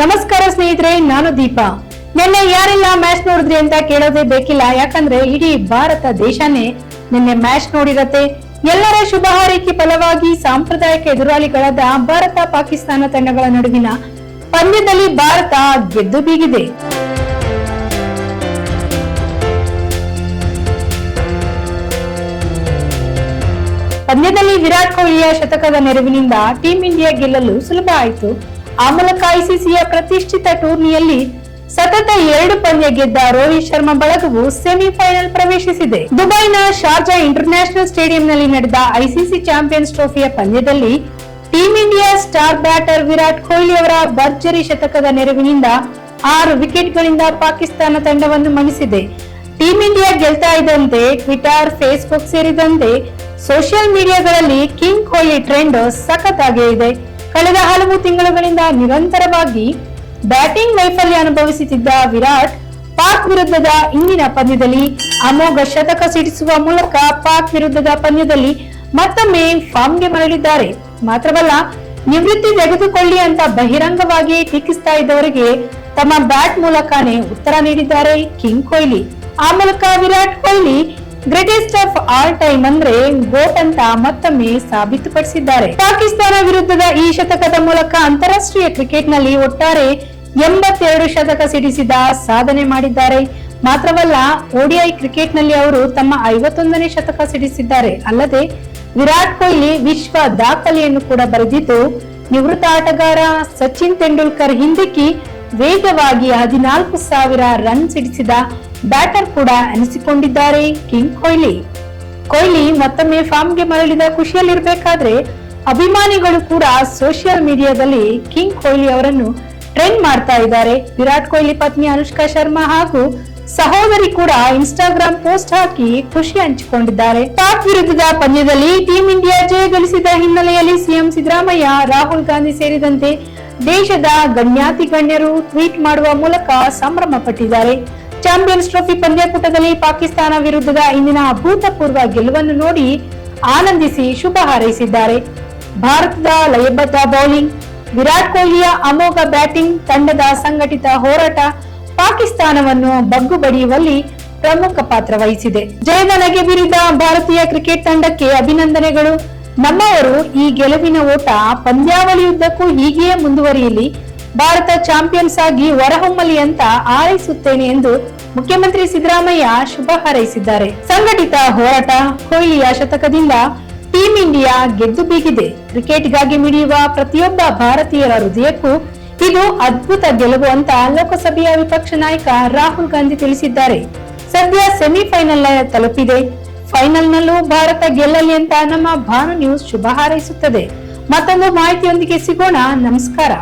ನಮಸ್ಕಾರ ಸ್ನೇಹಿತರೆ, ನಾನು ದೀಪಾ. ನಿನ್ನೆ ಯಾರೆಲ್ಲ ಮ್ಯಾಚ್ ನೋಡಿದ್ರಿ ಅಂತ ಕೇಳೋದೇ ಬೇಕಿಲ್ಲ, ಯಾಕಂದ್ರೆ ಇಡೀ ಭಾರತ ದೇಶನೇ ನಿನ್ನೆ ಮ್ಯಾಚ್ ನೋಡಿರತ್ತೆ. ಎಲ್ಲರ ಶುಭ ಹಾರೈಕೆ ಫಲವಾಗಿ ಸಾಂಪ್ರದಾಯಿಕ ಎದುರಾಳಿಗಳಾದ ಭಾರತ, ಪಾಕಿಸ್ತಾನ ತಂಡಗಳ ನಡುವಿನ ಪಂದ್ಯದಲ್ಲಿ ಭಾರತ ಗೆದ್ದು ಬೀಗಿದೆ. ಪಂದ್ಯದಲ್ಲಿ ವಿರಾಟ್ ಕೊಹ್ಲಿಯ ಶತಕದ ನೆರವಿನಿಂದ ಟೀಂ ಇಂಡಿಯಾ ಗೆಲ್ಲಲು ಸುಲಭ ಆಯಿತು. ಆ ಮೂಲಕ ಐಸಿಸಿಯ ಪ್ರತಿಷ್ಠಿತ ಟೂರ್ನಿಯಲ್ಲಿ ಸತತ ಎರಡು ಪಂದ್ಯ ಗೆದ್ದ ರೋಹಿತ್ ಶರ್ಮಾ ಬಳಗವು ಸೆಮಿಫೈನಲ್ ಪ್ರವೇಶಿಸಿದೆ. ದುಬೈನ ಶಾರ್ಜಾ ಇಂಟರ್ನ್ಯಾಷನಲ್ ಸ್ಟೇಡಿಯಂನಲ್ಲಿ ನಡೆದ ಐಸಿಸಿ ಚಾಂಪಿಯನ್ಸ್ ಟ್ರೋಫಿಯ ಪಂದ್ಯದಲ್ಲಿ team India star batter Virat Kohli ಅವರ ಭರ್ಜರಿ ಶತಕದ ನೆರವಿನಿಂದ ಆರು ವಿಕೆಟ್ಗಳಿಂದ ಪಾಕಿಸ್ತಾನ ತಂಡವನ್ನು ಮಣಿಸಿದೆ. ಟೀಂ ಇಂಡಿಯಾ ಗೆಲ್ತಾ ಇದ್ದಂತೆ ಟ್ವಿಟರ್, ಫೇಸ್ಬುಕ್ ಸೇರಿದಂತೆ ಸೋಷಿಯಲ್ ಮೀಡಿಯಾಗಳಲ್ಲಿ ಕಿಂಗ್ ಕೊಹ್ಲಿ ಟ್ರೆಂಡ್ ಸಖತ್ ಇದೆ. ಕಳೆದ ಹಲವು ತಿಂಗಳುಗಳಿಂದ ನಿರಂತರವಾಗಿ ಬ್ಯಾಟಿಂಗ್ ವೈಫಲ್ಯ ಅನುಭವಿಸುತ್ತಿದ್ದ ವಿರಾಟ್ ಪಾಕ್ ವಿರುದ್ಧದ ಇಂದಿನ ಪಂದ್ಯದಲ್ಲಿ ಅಮೋಘ ಶತಕ ಸಿಡಿಸುವ ಮೂಲಕ ಪಾಕ್ ವಿರುದ್ಧದ ಪಂದ್ಯದಲ್ಲಿ ಮತ್ತೊಮ್ಮೆ ಫಾರ್ಮ್ಗೆ ಮರಳಿದ್ದಾರೆ. ಮಾತ್ರವಲ್ಲ, ನಿವೃತ್ತಿ ತೆಗೆದುಕೊಳ್ಳಿ ಅಂತ ಬಹಿರಂಗವಾಗಿ ಟೀಕಿಸ್ತಾ ಇದ್ದವರಿಗೆ ತಮ್ಮ ಬ್ಯಾಟ್ ಮೂಲಕನೇ ಉತ್ತರ ನೀಡಿದ್ದಾರೆ ಕಿಂಗ್ ಕೊಹ್ಲಿ. ಆ ಮೂಲಕ Virat Kohli greatest of all time ಅಂದ್ರೆ ಗೋಟ್ ಅಂತ ಮತ್ತೊಮ್ಮೆ ಸಾಬೀತುಪಡಿಸಿದ್ದಾರೆ. ಪಾಕಿಸ್ತಾನ ವಿರುದ್ಧದ ಈ ಶತಕದ ಮೂಲಕ ಅಂತಾರಾಷ್ಟ್ರೀಯ ಕ್ರಿಕೆಟ್ನಲ್ಲಿ ಒಟ್ಟಾರೆ ಎಂಬತ್ತೆರಡು ಶತಕ ಸಿಡಿಸಿದ ಸಾಧನೆ ಮಾಡಿದ್ದಾರೆ. ಮಾತ್ರವಲ್ಲ ಓಡಿಐ ಕ್ರಿಕೆಟ್ನಲ್ಲಿ ಅವರು ತಮ್ಮ ಐವತ್ತೊಂದನೇ ಶತಕ ಸಿಡಿಸಿದ್ದಾರೆ. ಅಲ್ಲದೆ, ವಿರಾಟ್ ಕೊಹ್ಲಿ ವಿಶ್ವ ದಾಖಲೆಯನ್ನು ಕೂಡ ಬರೆದಿದ್ದು, ನಿವೃತ್ತ ಆಟಗಾರ ಸಚಿನ್ ತೆಂಡೂಲ್ಕರ್ ಹಿಂದಿಕ್ಕಿ ವೇಗವಾಗಿ ಹದಿನಾಲ್ಕು ಸಾವಿರ ರನ್ ಸಿಡಿಸಿದ ಬ್ಯಾಟರ್ ಕೂಡ ಅನಿಸಿಕೊಂಡಿದ್ದಾರೆ ಕಿಂಗ್ ಕೊಹ್ಲಿ. ಕೊಹ್ಲಿ ಮತ್ತೊಮ್ಮೆ ಫಾರ್ಮ್ಗೆ ಮರಳಿದ ಖುಷಿಯಲ್ಲಿರಬೇಕಾದ್ರೆ ಅಭಿಮಾನಿಗಳು ಕೂಡ ಸೋಷಿಯಲ್ ಮೀಡಿಯಾದಲ್ಲಿ ಕಿಂಗ್ ಕೊಹ್ಲಿ ಅವರನ್ನು ಟ್ರೆಂಡ್ ಮಾಡ್ತಾ ಇದ್ದಾರೆ. ವಿರಾಟ್ ಕೊಹ್ಲಿ ಪತ್ನಿ ಅನುಷ್ಕಾ ಶರ್ಮಾ ಹಾಗೂ ಸಹೋದರಿ ಕೂಡ ಇನ್ಸ್ಟಾಗ್ರಾಮ್ ಪೋಸ್ಟ್ ಹಾಕಿ ಖುಷಿ ಹಂಚಿಕೊಂಡಿದ್ದಾರೆ. ಪಾಕ್ ವಿರುದ್ಧದ ಪಂದ್ಯದಲ್ಲಿ ಟೀಂ ಇಂಡಿಯಾ ಜಯ ಗಳಿಸಿದ ಹಿನ್ನೆಲೆಯಲ್ಲಿ ಸಿಎಂ ಸಿದ್ದರಾಮಯ್ಯ, ರಾಹುಲ್ ಗಾಂಧಿ ಸೇರಿದಂತೆ ದೇಶದ ಗಣ್ಯಾತಿ ಗಣ್ಯರು ಟ್ವೀಟ್ ಮಾಡುವ ಮೂಲಕ ಸಂಭ್ರಮ ಪಟ್ಟಿದ್ದಾರೆ. ಚಾಂಪಿಯನ್ಸ್ ಟ್ರೋಫಿ ಪಂದ್ಯಕೂಟದಲ್ಲಿ ಪಾಕಿಸ್ತಾನ ವಿರುದ್ಧದ ಇಂದಿನ ಅಭೂತಪೂರ್ವ ಗೆಲುವನ್ನು ನೋಡಿ ಆನಂದಿಸಿ ಶುಭ ಹಾರೈಸಿದ್ದಾರೆ. ಭಾರತದ ಲಯಬದ್ಧ ಬೌಲಿಂಗ್, ವಿರಾಟ್ ಕೊಹ್ಲಿಯ ಅಮೋಘ ಬ್ಯಾಟಿಂಗ್ ತಂಡದ ಸಂಘಟಿತ ಹೋರಾಟ ಪಾಕಿಸ್ತಾನವನ್ನು ಬಗ್ಗು ಬಡಿಯುವಲ್ಲಿ ಪ್ರಮುಖ ಪಾತ್ರ ವಹಿಸಿದೆ. ಜಯದ ನಗೆ ಬೀರಿದ ಭಾರತೀಯ ಕ್ರಿಕೆಟ್ ತಂಡಕ್ಕೆ ಅಭಿನಂದನೆಗಳು. ನಮ್ಮವರು ಈ ಗೆಲುವಿನ ಓಟ ಪಂದ್ಯಾವಳಿಯುದ್ದಕ್ಕೂ ಹೀಗೆಯೇ ಮುಂದುವರಿಯಲಿ. ಭಾರತ ಚಾಂಪಿಯನ್ಸ್ ಆಗಿ ಹೊರಹೊಮ್ಮಲಿ ಅಂತ ಹಾರೈಸುತ್ತೇನೆ ಎಂದು ಮುಖ್ಯಮಂತ್ರಿ ಸಿದ್ದರಾಮಯ್ಯ ಶುಭ ಹಾರೈಸಿದ್ದಾರೆ. ಸಂಘಟಿತ ಹೋರಾಟ ಕೊಹ್ಲಿಯ ಶತಕದಿಂದ ಟೀಂ ಇಂಡಿಯಾ ಗೆದ್ದು ಬೀಗಿದೆ. ಕ್ರಿಕೆಟ್ಗಾಗಿ ಮಿಡಿಯುವ ಪ್ರತಿಯೊಬ್ಬ ಭಾರತೀಯರ ಹೃದಯಕ್ಕೂ ಇದು ಅದ್ಭುತ ಗೆಲುವು ಅಂತ ಲೋಕಸಭೆಯ ವಿಪಕ್ಷ ನಾಯಕ ರಾಹುಲ್ ಗಾಂಧಿ ತಿಳಿಸಿದ್ದಾರೆ. ಸದ್ಯ ಸೆಮಿಫೈನಲ್ ತಲುಪಿದೆ. ಫೈನಲ್ನಲ್ಲೂ ಭಾರತ ಗೆಲ್ಲಲಿ ಅಂತ ನಮ್ಮ ಭಾನು ನ್ಯೂಸ್ ಶುಭ ಹಾರೈಸುತ್ತದೆ. ಮತ್ತೊಂದು ಮಾಹಿತಿಯೊಂದಿಗೆ ಸಿಗೋಣ. ನಮಸ್ಕಾರ.